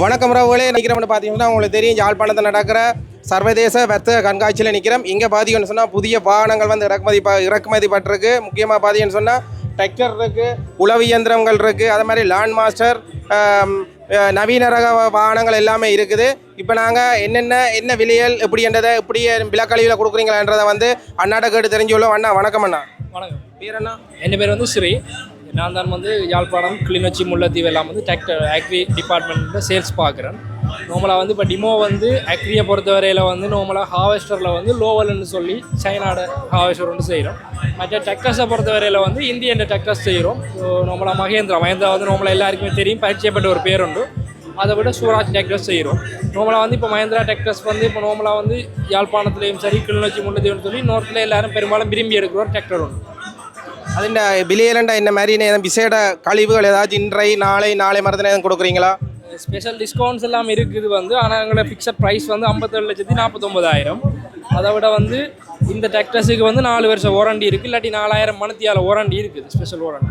வணக்கம் ரவுகளே நிற்கிறோம்னு பார்த்தீங்கன்னா உங்களுக்கு தெரியும் யாழ்ப்பாணத்தில் நடக்கிற சர்வதேச வர்த்தக கண்காட்சியில் நிற்கிறோம் இங்கே பார்த்தீங்கன்னு சொன்னால் புதிய வாகனங்கள் வந்து இறக்குமதி ப இறக்குமதி பட்டிருக்கு. முக்கியமாக பார்த்தீங்கன்னு சொன்னால் டிராக்டர் இருக்குது உளவு இயந்திரங்கள் இருக்குது அது மாதிரி லேண்ட் மாஸ்டர் நவீன ரக வாகனங்கள் எல்லாமே இருக்குது. இப்போ நாங்கள் என்னென்ன என்ன விலைகள் எப்படின்றதை எப்படி விலக்கழிவில் கொடுக்குறீங்களான்றதை வந்து அண்ணாட்ட கேட்டு தெரிஞ்சுள்ளோம் அண்ணா வணக்கம் அண்ணா. வணக்கம். பேர் அண்ணா என் பேர் வந்து ஸ்ரீ. நான் தான் வந்து யாழ்ப்பாணம் கிளிநொச்சி முல்லைத்தீவு எல்லாம் வந்து டிராக்டர் அக்ரி டிபார்ட்மெண்ட்டில் சேல்ஸ் பார்க்குறேன். நார்மலாக வந்து இப்போ டிமோ வந்து அக்ரியை பொறுத்தவரையில் வந்து நார்மலாக ஹார்வெஸ்டரில் வந்து லோவல்னு சொல்லி சைனாட ஹார்வெஸ்டர் வந்து செய்கிறோம் மற்ற டெக்டர்ஸை பொறுத்தவரையில் வந்து இந்தியன் டெக்டர்ஸ் செய்கிறோம் ஸோ நார்மலாக மகேந்திரா மகேந்திரா வந்து நார்மலாக எல்லாருக்குமே தெரியும் பரிச்சயப்பட்ட ஒரு பேருண்டு அதை விட சூராஜ் டெக்டர்ஸ் செய்கிறோம் நார்மலாக வந்து இப்போ மகேந்திரா டெக்டர்ஸ் வந்து இப்போ நார்மலாக வந்து யாழ்ப்பாணத்துலேயும் சரி கிளிநொச்சி முல்லைத்தீவுன்னு சொல்லி நோர்த்தில் எல்லாரும் பெரும்பாலும் விரும்பி எடுக்கிற ஒரு டெக்டர் உண்டு അതിൻ്റെ ബിലിയിലുണ്ട് എന്നെ മാരീനെ ஏதாவது விசேட கழிவுகள் ஏதாச்சும் இன்றை நாளை நாளை മരത്തിന് ഏതും கொடுக்குறீங்களா ஸ்பெஷல் டிஸ்கவுண்ட்ஸ் எல்லாம் இருக்குது வந்து ஆனால் எங்களோட ஃபிக்ஸட் ப்ரைஸ் வந்து ஐம்பத்தேழு லட்சத்தி நாற்பத்தொம்போதாயிரம் அதை விட வந்து இந்த டிராக்டர்ஸுக்கு வந்து நாலு வருஷம் வாரண்டி இருக்குது இல்லாட்டி நாலாயிரம் மணத்தியால் வாரண்டி இருக்குது ஸ்பெஷல் வாரண்டி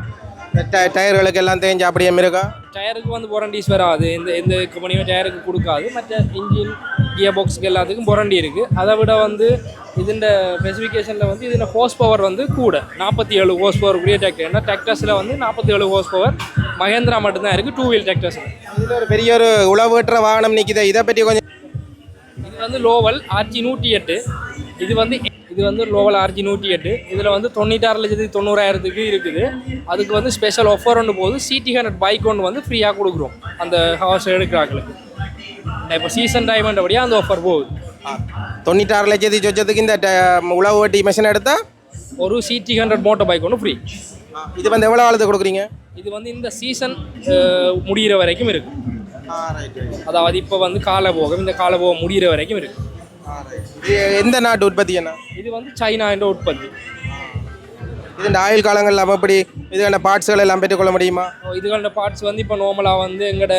டயர்களுக்கு எல்லாம் தேஞ்சு அப்படியே இருக்கா டயருக்கு வந்து வாரண்டிஸ் வராது எந்த எந்த கம்பெனியும் டயருக்கு கொடுக்காது. மற்ற இன்ஜின் கியர் பாக்ஸுக்கு எல்லாத்துக்கும் வாரண்டி இருக்குது அதை விட வந்து இதுண்ட ஸ்பெசிஃபிகேஷனில் வந்து இதில் ஹோஸ் பவர் வந்து கூட. நாற்பத்தி ஏழு ஹோஸ் பவர் கூடிய டிராக்டர் ஏன்னா டிராக்டர்ஸில் வந்து நாற்பத்தி ஏழு ஹோஸ் பவர் மகேந்திரா மட்டும்தான் இருக்குது டூ வீல் டிராக்டர்ஸில் இதில் ஒரு பெரிய ஒரு உழவுற்ற வாகனம் நிற்கிது இதை பற்றி கொஞ்சம் இது வந்து லோவல் ஆர்ஜி நூற்றி எட்டு. இது வந்து இது வந்து லோவல் ஆர்ஜி நூற்றி எட்டு. இதில் வந்து தொண்ணூத்தாறு லட்சத்தி தொண்ணூறாயிரத்துக்கு இருக்குது. அதுக்கு வந்து ஸ்பெஷல் ஆஃபர் ஒன்று போகுது. சிடி ஹண்ட்ரட் பைக் ஒன்று வந்து ஃப்ரீயாக கொடுக்குறோம். அந்த ஹவர்ஸ் எடுக்கிறாங்களுக்கு இப்போ சீசன் டைமண்ட் அப்படியே அந்த ஆஃபர் போகுது. தொண்ணூத்தாறு லட்சத்தி சொச்சத்துக்கு இந்த உழவு வெட்டி மிஷின் எடுத்தால் ஒரு சிடி ஹண்ட்ரட் மோட்டர் பைக் ஒன்று ஃப்ரீ இது வந்து எவ்வளோ காலத்துக்கு கொடுக்குறீங்க? இது வந்து இந்த சீசன் முடிகிற வரைக்கும் இருக்குது அதாவது இப்போ வந்து காலபோகம் இந்த காலபோகம் முடிகிற வரைக்கும் இருக்குது இது எந்த நாட்டு உற்பத்தி என்ன? இது வந்து சைனா என்ற உற்பத்தி. இது இந்த ஆயுள் காலங்கள் நம்ம எப்படி இதுக்கான பார்ட்ஸ்கள் எல்லாம் பெற்றுக்கொள்ள முடியுமா? இதுகளோட பார்ட்ஸ் வந்து இப்போ நார்மலாக வந்து எங்களோட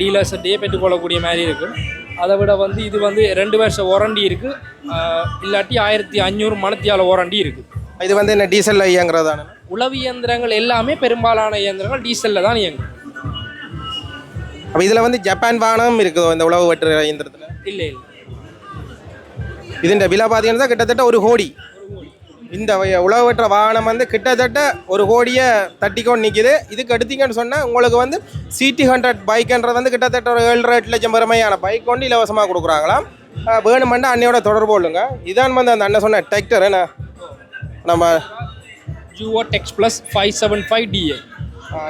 டீலர்ஸ்கிட்டயே பெற்றுக்கொள்ளக்கூடிய மாதிரி இருக்குது அதை விட வந்து இது வந்து ரெண்டு வருஷம் வாரண்டி இருக்குது இல்லாட்டி ஆயிரத்தி அஞ்சூறு மணத்தியால வாரண்டி இருக்குது இது வந்து என்ன டீசலில் இயங்குறதான? உளவு இயந்திரங்கள் எல்லாமே பெரும்பாலான இயந்திரங்கள் டீசலில் தான் இயங்கும். அப்போ இதில் வந்து ஜப்பான் வாகனம் இருக்குது இந்த உழவு வெட்டுற இயந்திரத்தில்? இல்லை இல்லை. இதுன்ற விலை பார்த்தீங்கன்னா கிட்டத்தட்ட ஒரு கோடி. இந்த உழவற்ற வாகனம் வந்து கிட்டத்தட்ட ஒரு கோடியை தட்டிக்கொண்டு நிற்கிது இதுக்கு எடுத்தீங்கன்னு சொன்னால் உங்களுக்கு வந்து சிடி ஹண்ட்ரட் பைக்குன்றது வந்து கிட்டத்தட்ட ஒரு ஏழு எட்டு லட்சம் பெருமையான பைக் கொண்டு இலவசமாக கொடுக்குறாங்களாம். வேணுமெண்டா அன்னையோட தொடர்பு கொள்ளுங்க. இதான் வந்து அந்த அண்ணன் சொன்ன டெக்டர் என்ன? நம்ம ஜூஓ டெக்ஸ் ப்ளஸ் ஃபைவ் செவன் ஃபைவ் டிஏ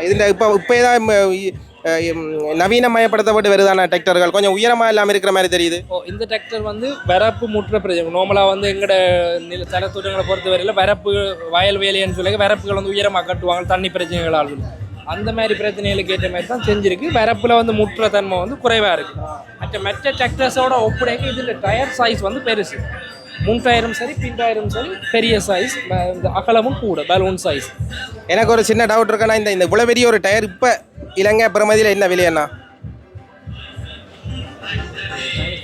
இதில் இப்போ இப்போ தான் நவீனமயப்படுத்தப்பட்டு வருதான டிராக்டர்கள் கொஞ்சம் உயரமாக இல்லாமல் இருக்கிற மாதிரி தெரியுது. ஓ இந்த டிராக்டர் வந்து வரப்பு முற்ற பிரச்சனை நார்மலாக வந்து எங்களோட நில தரத்துடங்களை பொறுத்தவரையில் வரப்பு வயல் வேலைன்னு சொல்லி வரப்புகள் வந்து உயரமாக கட்டுவாங்க தண்ணி பிரச்சனைகளால் அந்த மாதிரி பிரச்சனைகளுக்கு ஏற்ற மாதிரி தான் செஞ்சிருக்கு. வரப்பில் வந்து முற்ற தன்மை வந்து குறைவாக இருக்குது மற்ற மற்ற டிராக்டர்ஸோட ஒப்படைக்க இதில் டயர் சைஸ் வந்து பெருசு. முன் டயரும் சரி பின் டயரும் சரி பெரிய சைஸ் இந்த அகலமும் கூட பலூன் சைஸ் எனக்கு ஒரு சின்ன டவுட் இருக்குன்னா இந்த இந்த இவ்வளோ பெரிய ஒரு டயர் இப்போ இலங்கை பிரமதியில் என்ன விலையண்ணா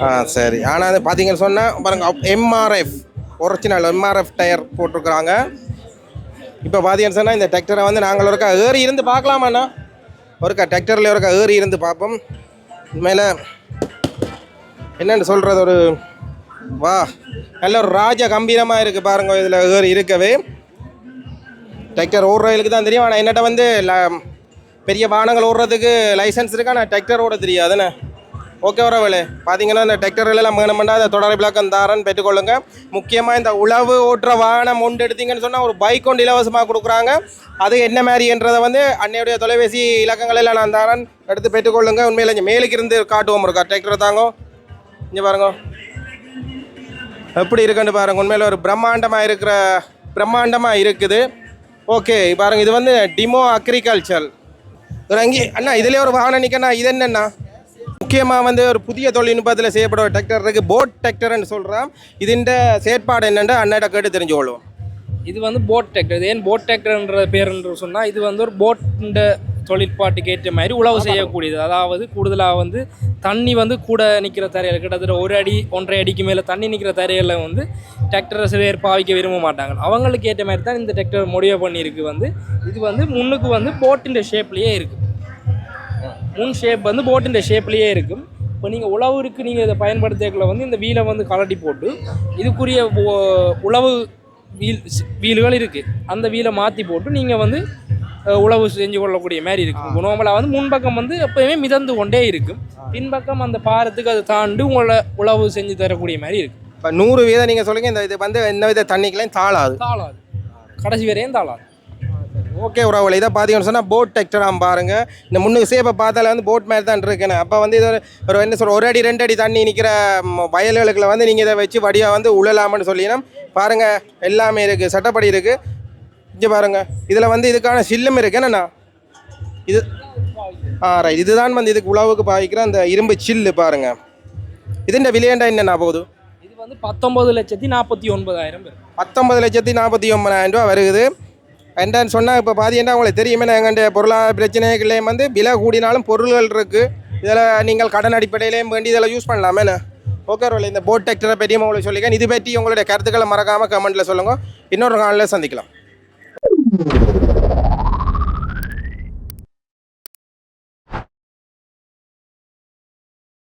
ஆ சரி. ஆனால் அது பார்த்தீங்கன்னு சொன்னால் பாருங்க எம்ஆர்எஃப் ஒரிஜினல் எம்ஆர்எஃப் டயர் போட்டிருக்கிறாங்க. இப்போ பார்த்தீங்கன்னு சொன்னால் இந்த டிராக்டரை வந்து நாங்கள் ஒருக்கா ஏறி இருந்து பார்க்கலாமாண்ணா ஒருக்கா டிராக்டரில் ஒருக்கா ஏறி இருந்து பார்ப்போம். மேலே என்னென்னு சொல்கிறது ஒரு வா நல்ல ஒரு ராஜ கம்பீரமாக இருக்குது பாருங்க இதில் ஏறி இருக்கவே. டிராக்டர் ஓடுறவங்களுக்கு தான் தெரியும் ஆனால் என்னட்ட வந்து பெரிய வாகனங்கள் ஓடுறதுக்கு லைசன்ஸ் இருக்கா? நான் டிராக்டர் ஓட தெரியாதுண்ணே ஓகே வரவேலே பார்த்தீங்கன்னா இந்த டிராக்டர்கள் எல்லாம் வேணுமெண்டா அந்த தொடர் விளக்கம் தாரன் பெற்றுக்கொள்ளுங்க. முக்கியமாக இந்த உழவு ஓட்டுற வாகனம் ஒன்று எடுத்தீங்கன்னு சொன்னால் ஒரு பைக் ஒன்று இலவசமாக கொடுக்குறாங்க. அது என்ன மாதிரின்றதை வந்து அன்னையுடைய தொலைபேசி இலக்கங்களில் நான் தாரன். எடுத்து பெற்றுக்கொள்ளுங்க. உண்மையில் இங்கே மேலுக்கு இருந்து காட்டுவோம் இருக்கா? டிராக்டர் தாங்க. இங்கே பாருங்க. எப்படி இருக்குன்னு பாருங்க. உண்மையில் ஒரு பிரம்மாண்டமாக இருக்கிற பிரம்மாண்டமாக இருக்குது. ஓகே பாருங்கள் இது வந்து டிமோ அக்ரிகல்ச்சர் ஒரு அங்கே அண்ணா இதுலேயே ஒரு வாகனம் நிற்கண்ணா இது என்னண்ணா? முக்கியமாக வந்து ஒரு புதிய தொழில்நுட்பத்தில் செய்யப்பட ஒரு டிராக்டர் இருக்குது போட் டிராக்டர்னு சொல்கிறோம் இதுன்ற செயற்பாடு என்னென்று அண்ணாட்ட கேட்டு தெரிஞ்சு கொள்வோம் இது வந்து போட் டிராக்டர் இது ஏன் போட் டிராக்டர்ன்ற பேர் என்று சொன்னால் இது வந்து ஒரு போட்டு தொழிற்பாட்டுக்கு ஏற்ற மாதிரி உழவு செய்யக்கூடியது. அதாவது கூடுதலாக வந்து தண்ணி வந்து கூட நிற்கிற தரையில் கிட்டத்தட்ட ஒரு அடி ஒன்றரை அடிக்கு மேலே தண்ணி நிற்கிற தரையில் வந்து டிராக்டரை சில பேர் பாவிக்க விரும்ப மாட்டாங்க. அவங்களுக்கு ஏற்ற மாதிரி தான் இந்த டிராக்டர் முடிவு பண்ணியிருக்கு வந்து. இது வந்து முன்னுக்கு வந்து போட்டின் ஷேப்லேயே இருக்குது முன் ஷேப் வந்து போட்டின் ஷேப்லேயே இருக்கும். இப்போ நீங்கள் உழவுக்கு நீங்கள் இதை பயன்படுத்தியக்குள்ள வந்து இந்த வீலை வந்து கலட்டி போட்டு இதுக்குரிய உழவு வீல் வீலுகள் இருக்குது அந்த வீலை மாற்றி போட்டு நீங்கள் வந்து உழவு செஞ்சு கொள்ளக்கூடிய மாதிரி இருக்கும். நார்மலாக வந்து முன்பக்கம் வந்து எப்பயுமே மிதந்து கொண்டே இருக்கும். பின்பக்கம் அந்த பாரத்துக்கு அதை தாண்டி உங்களை உழவு செஞ்சு தரக்கூடிய மாதிரி இருக்கும். இப்போ நூறு வீதம் நீங்கள் சொல்லுங்க இந்த இது வந்து எந்த வித தண்ணிக்கெல்லாம் தாளாது. தாளாது. கடைசி வரையும் தாளாது. ஓகே உறவுகளை இதை பார்த்தீங்கன்னு சொன்னால் போட் டெக்டராம் பாருங்க. இந்த முன்னுக்கு சேப்பை பார்த்தால வந்து போட் மாதிரி தான் இருக்குன்னு. அப்போ வந்து இது ஒரு- என்ன சொல்ற ஒரு அடி ரெண்டு அடி தண்ணி நிற்கிற வயல்களுக்குள்ள வந்து நீங்கள் இதை வச்சு வடியாக வந்து உழலாமன்னு சொல்லினா பாருங்க எல்லாமே இருக்குது சட்டப்படி இருக்குது இங்கே பாருங்க. இதில் வந்து இதுக்கான சில்லும் இருக்கு. என்னண்ணா இது ஆ ரைட் இதுதான் வந்து இதுக்கு உழவுக்கு பாவிக்கிற அந்த இரும்பு சில்லு பாருங்க. இதுண்ட விலையண்டா என்னண்ணா போகுது? இது வந்து பத்தொன்பது லட்சத்தி நாற்பத்தி ஒன்பதாயிரம் பேர். பத்தொன்பது லட்சத்தி நாற்பத்தி ஒன்பதாயிரம் ரூபா வருகுது. என்னன்னு சொன்னால் இப்போ பார்த்தீங்கன்னா உங்களுக்கு தெரியுமே? எங்களுடைய பொருளாதார பிரச்சனைகளையும் வந்து விலை கூடினாலும் பொருள்கள் இருக்குது இதில் நீங்கள் கடன் அடிப்படையிலையும் வேண்டி இதில் யூஸ் பண்ணலாமே. ஓகே ரோல் இந்த போட் டெக்டரை பற்றியும் உங்களுக்கு சொல்லிக்கிறேன். இது பற்றி உங்களுடைய கருத்துக்களை மறக்காமல் கமெண்ட்டில் சொல்லுங்கள் இன்னொரு காலில் சந்திக்கலாம். Thank you.